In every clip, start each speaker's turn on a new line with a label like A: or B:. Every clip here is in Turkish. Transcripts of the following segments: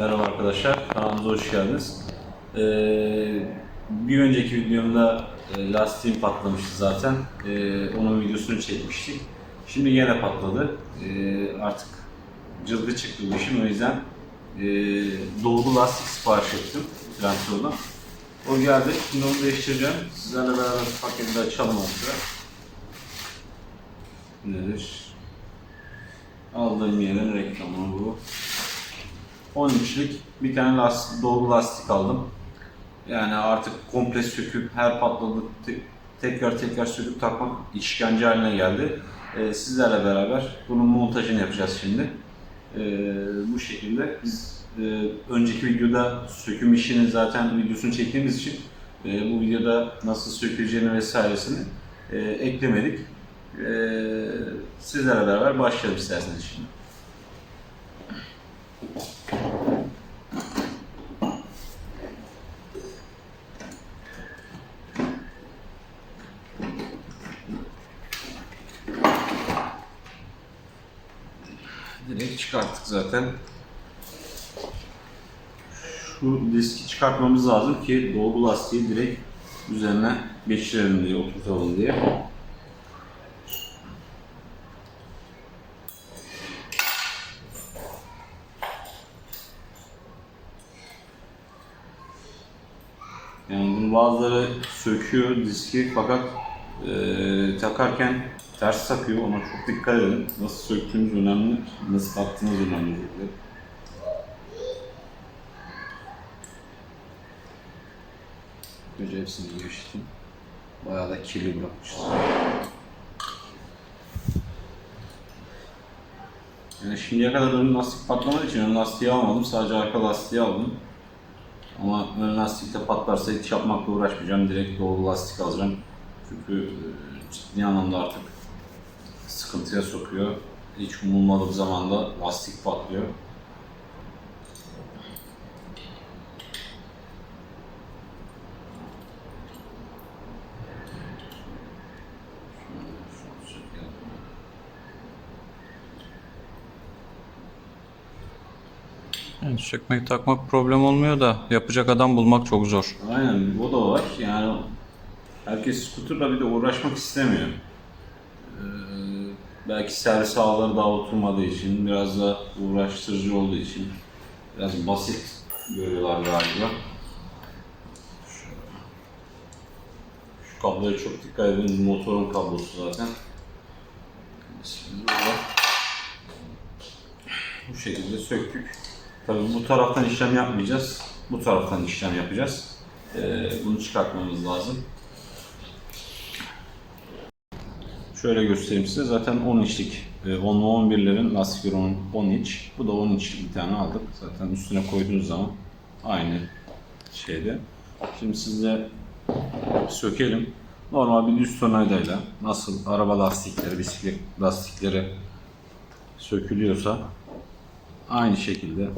A: Merhaba arkadaşlar, kanalımıza hoş geldiniz. Ee, bir önceki videomda e, lastiğim patlamıştı zaten. Ee, onun videosunu çekmiştik. Şimdi yine patladı. Ee, artık cılgı çıktı bu işin o yüzden e, doğulu lastik sipariş ettim Trendyol'dan. O geldi. Şimdi onu değiştireceğim. Sizlerle beraber paketi açalım artık. Nedir? Aldığım yerin reklamı bu. 13'lük bir tane lastik, dolu lastik aldım. Yani artık komple söküp her patladı te- tekrar tekrar söküp takmak işkence haline geldi. Ee, sizlerle beraber bunun montajını yapacağız şimdi. Ee, bu şekilde biz e, önceki videoda söküm işini zaten videosunu çektiğimiz için e, bu videoda nasıl söküleceğini vesairesini e, eklemedik. E, sizlerle beraber başlayalım isterseniz şimdi. Direkt çıkarttık zaten. Şu diski çıkartmamız lazım ki dolgu lastiği direkt üzerine geçirelim diye, oturtalım diye. Yani bunu bazıları söküyor diski fakat eee, takarken ters takıyor. Ona çok dikkat edin. Nasıl söktüğünüz önemli, nasıl taktığınız önemli. Önce hepsini geçtim. Bayağı da kirli bırakmışız. Yani şimdiye kadar ön lastik patlamadığı için ön lastiği almadım. Sadece arka lastiği aldım. Ama ön lastikte patlarsa hiç yapmakla uğraşmayacağım. Direkt doğru lastik alacağım. Çünkü e, ciddi anlamda artık sıkıntıya sokuyor. Hiç umulmadığı zaman da lastik patlıyor.
B: Yani sökmek takmak problem olmuyor da yapacak adam bulmak çok zor.
A: Aynen o da var. Yani herkes skuterla bir de uğraşmak istemiyor. Ee, belki servis ağları daha oturmadığı için, biraz da uğraştırıcı olduğu için biraz basit görüyorlar galiba. Şu, kabloya çok dikkat edin. Motorun kablosu zaten. Bu şekilde söktük. Tabii bu taraftan işlem yapmayacağız. Bu taraftan işlem yapacağız. Ee, bunu çıkartmamız lazım. Şöyle göstereyim size. Zaten 10 inçlik, e, 10 ve 11'lerin lastikleri 10, 10 inç. Bu da 10 inçlik bir tane aldık. Zaten üstüne koyduğunuz zaman aynı şeyde. Şimdi sizle sökelim. Normal bir düz tornavidayla nasıl araba lastikleri, bisiklet lastikleri sökülüyorsa aynı şekilde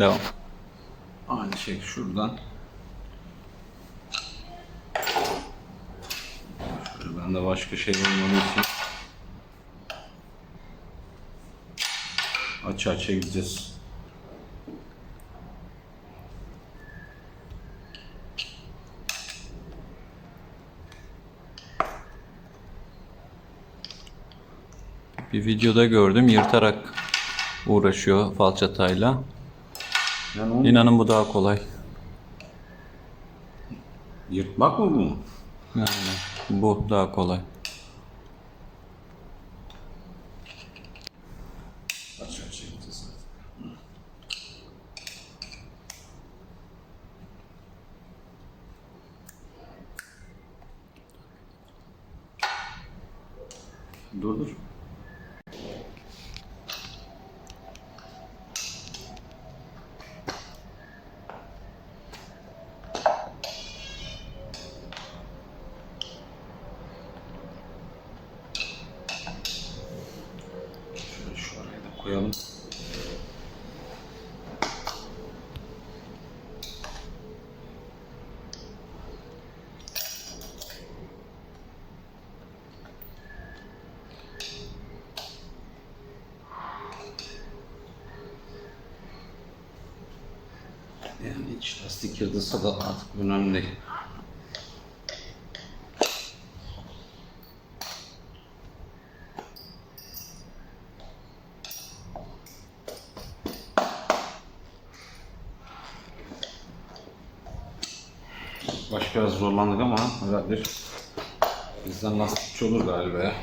B: Devam.
A: Aynı şey şuradan. De başka şey olmadığı için açı açıya gideceğiz.
B: Bir videoda gördüm yırtarak uğraşıyor falçatayla.
A: Yani onu
B: İnanın bu daha kolay.
A: yırtmak mı bu mu?
B: Bu daha kolay.
A: Açı Lastik yırtılsa da artık önemli değil. Baş biraz zorlandık ama herhalde bizden lastikçi olur galiba ya.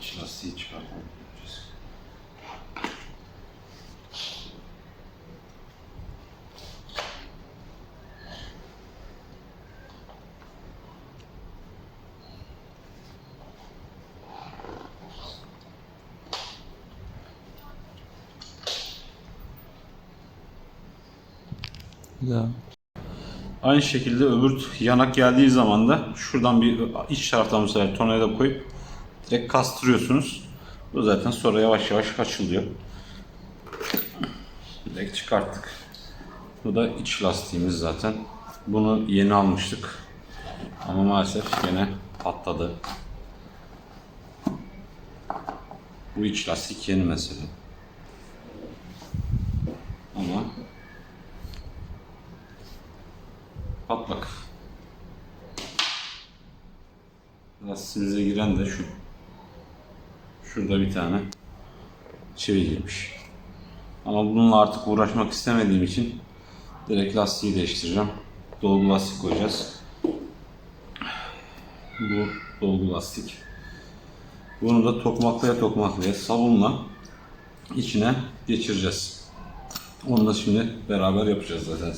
A: İç lastiği çıkartalım.
B: Ya.
A: Aynı şekilde öbür yanak geldiği zaman da şuradan bir iç taraftan mesela tornavida koyup direkt kastırıyorsunuz. Bu zaten sonra yavaş yavaş açılıyor. Direkt çıkarttık. Bu da iç lastiğimiz zaten. Bunu yeni almıştık. Ama maalesef yine patladı. Bu iç lastik yeni mesela. Ama patlak. Lastiğimize giren de şu. Şurada bir tane çivi girmiş. Ama bununla artık uğraşmak istemediğim için direkt lastiği değiştireceğim. Dolgu lastik koyacağız. Bu dolgu lastik. Bunu da tokmaklaya tokmaklaya sabunla içine geçireceğiz. Onu da şimdi beraber yapacağız zaten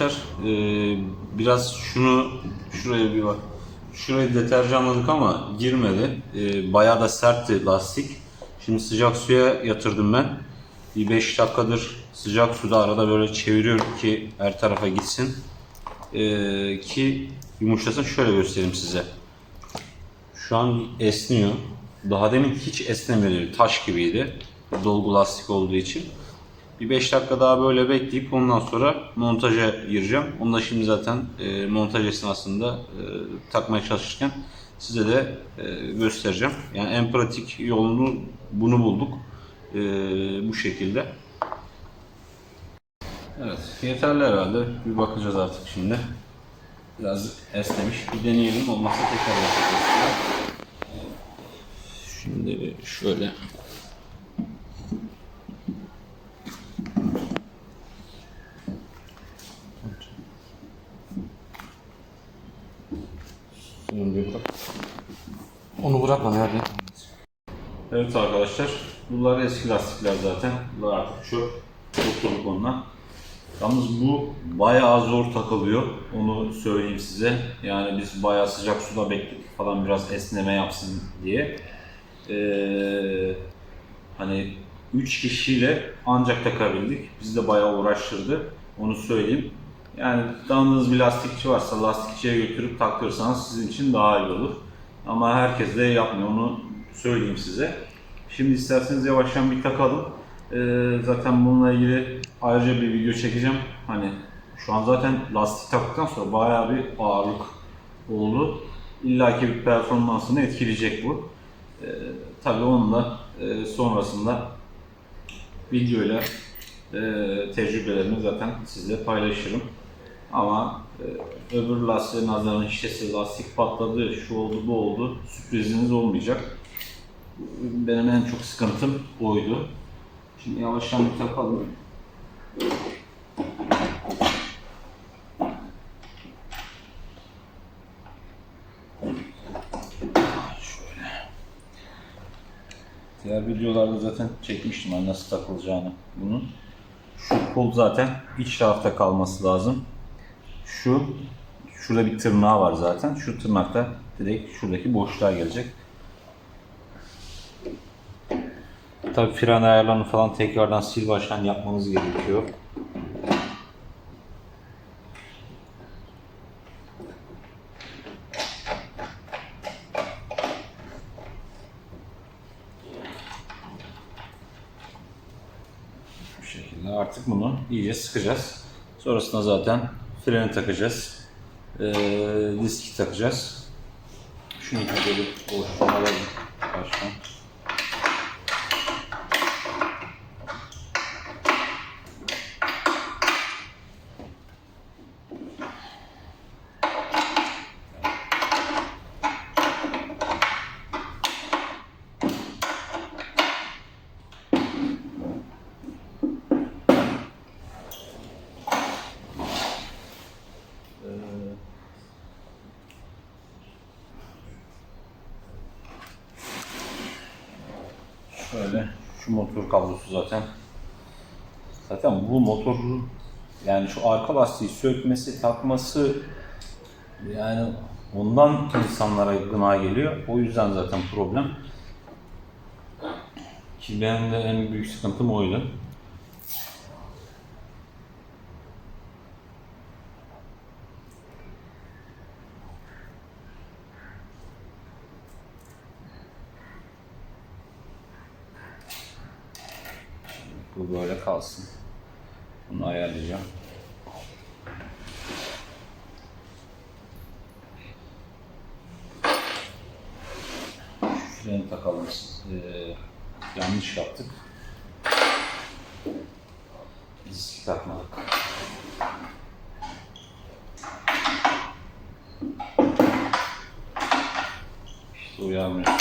A: sizlerle. Arkadaşlar e, biraz şunu şuraya bir bak. Şurayı deterjanladık ama girmedi. E, bayağı da sertti lastik. Şimdi sıcak suya yatırdım ben. Bir 5 dakikadır sıcak suda arada böyle çeviriyorum ki her tarafa gitsin. E, ki yumuşasın. Şöyle göstereyim size. Şu an esniyor. Daha demin hiç esnemiyordu. Taş gibiydi. Dolgu lastik olduğu için. Bir 5 dakika daha böyle bekleyip ondan sonra montaja gireceğim. Onu da şimdi zaten e, montaj esnasında e, takmaya çalışırken size de e, göstereceğim. Yani en pratik yolunu bunu bulduk. E, bu şekilde. Evet yeterli herhalde. Bir bakacağız artık şimdi. Biraz esnemiş. Bir deneyelim. Olmazsa tekrar yapacağız. Şimdi şöyle Onu bir bırak. Onu bırakma nerede? Evet arkadaşlar. Bunlar eski lastikler zaten. Bunlar artık çöp. Kurtulduk onunla. Yalnız bu bayağı zor takılıyor. Onu söyleyeyim size. Yani biz bayağı sıcak suda bekledik falan biraz esneme yapsın diye. Ee, hani 3 kişiyle ancak takabildik. Bizi de bayağı uğraştırdı. Onu söyleyeyim. Yani tanıdığınız bir lastikçi varsa lastikçiye götürüp taktırsanız sizin için daha iyi olur. Ama herkes de yapmıyor. Onu söyleyeyim size. Şimdi isterseniz yavaştan bir takalım. Ee, zaten bununla ilgili ayrıca bir video çekeceğim. Hani şu an zaten lastik taktıktan sonra bayağı bir ağırlık oldu. İlla ki bir performansını etkileyecek bu. Ee, tabii onu da e, sonrasında videoyla e, tecrübelerimi zaten sizle paylaşırım. Ama e, öbür lastiğin nazarının şişesi lastik patladı, şu oldu bu oldu sürpriziniz olmayacak. Benim en çok sıkıntım oydu. Şimdi yavaştan. Şöyle. Diğer videolarda zaten çekmiştim ben nasıl takılacağını bunun. Şu kol zaten iç tarafta kalması lazım. Şu, şurada bir tırnağı var zaten. Şu tırnakta direkt şuradaki boşluğa gelecek. Tabii fren ayarlarını falan tekrardan sil baştan yapmanız gerekiyor. Bu şekilde artık bunu iyice sıkacağız. Sonrasında zaten freni takacağız. Ee, diski takacağız. Şunu böyle boşluğunu alalım baştan. Şöyle şu motor kablosu zaten. Zaten bu motorun yani şu arka lastiği sökmesi, takması yani ondan insanlara gına geliyor. O yüzden zaten problem. Ki benim de en büyük sıkıntım oydu. Bu böyle kalsın. Bunu ayarlayacağım. Freni takalım. Ee, yanlış yaptık. Diski takmadık. İşte uyarmıyor.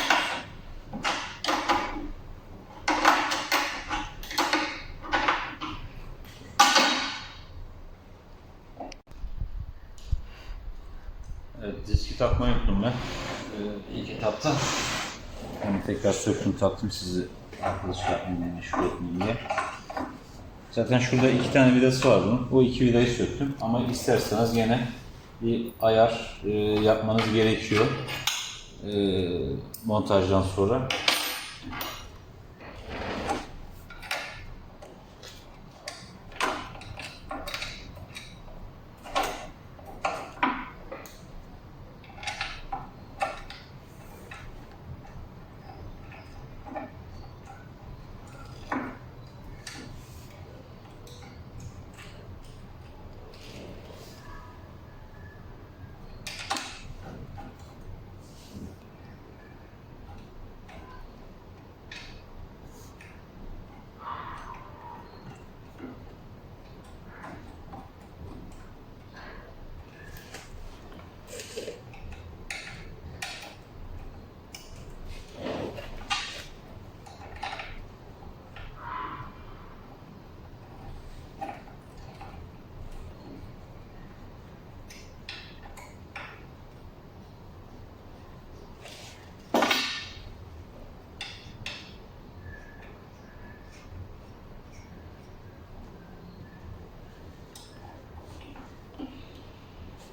A: Evet, diski takmayı unuttum ben. Ee, ilk etapta. Yani tekrar söktüm taktım sizi arkadaş yapmayayım, meşgul etmeyeyim diye. Zaten şurada iki tane vidası var bunun. O iki vidayı söktüm ama isterseniz gene bir ayar e, yapmanız gerekiyor e, montajdan sonra.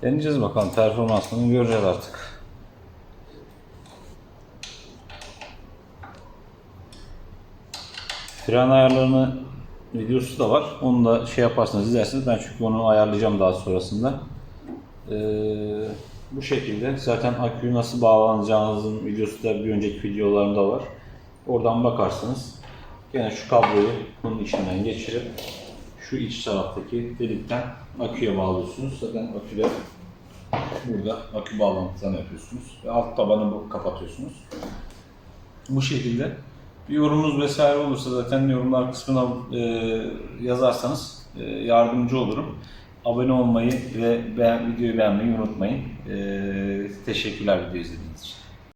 A: Deneyeceğiz bakalım performansını göreceğiz artık. Fren ayarlarını videosu da var. Onu da şey yaparsanız izlersiniz. Ben çünkü onu ayarlayacağım daha sonrasında. Ee, bu şekilde. Zaten aküyü nasıl bağlanacağınızın videosu da bir önceki videolarımda var. Oradan bakarsanız gene şu kabloyu bunun içinden geçirip şu iç taraftaki delikten aküye bağlıyorsunuz. Zaten aküler burada akü bağlantılarını yapıyorsunuz. Ve alt tabanı bu kapatıyorsunuz. Bu şekilde bir yorumunuz vesaire olursa zaten yorumlar kısmına e, yazarsanız e, yardımcı olurum. Abone olmayı ve beğen, videoyu beğenmeyi unutmayın. E, teşekkürler video izlediğiniz için.